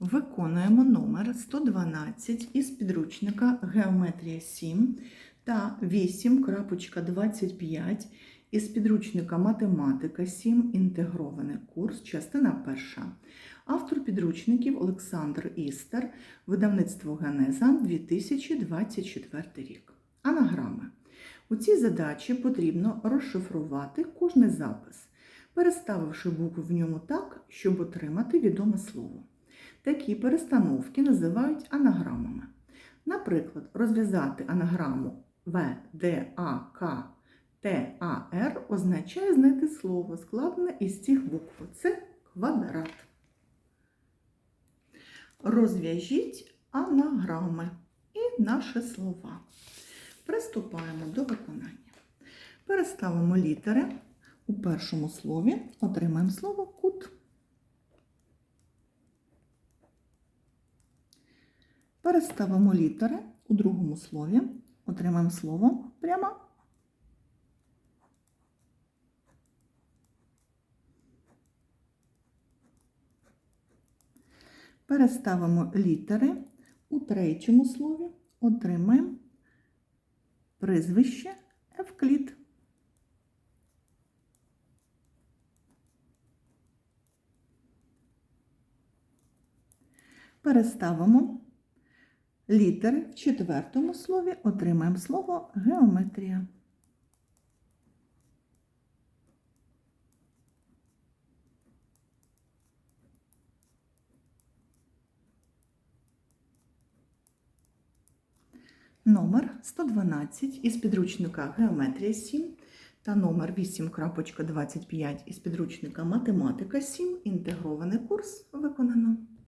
Виконуємо номер 112 із підручника Геометрія 7 та 8.25 із підручника Математика 7. Інтегрований курс, частина перша. Автор підручників Олександр Істер, видавництво Генеза 2024 рік. Анаграми. У цій задачі потрібно розшифрувати кожний запис, переставивши букви в ньому так, щоб отримати відоме слово. Такі перестановки називають анаграмами. Наприклад, розв'язати анаграму ВДАК ТАР означає знайти слово, складене із цих букв. Це квадрат. Розв'яжіть анаграми і наші слова. Приступаємо до виконання. Переставимо літери. У першому слові отримаємо слово кут. Переставимо літери у другому слові, отримаємо слово пряма. Переставимо літери у третьому слові, отримаємо прізвище Евклід. Переставимо літери в четвертому слові, отримаємо слово геометрія. Номер 112 із підручника Геометрія 7 та номер 8.25 із підручника Математика 7. Інтегрований курс виконано.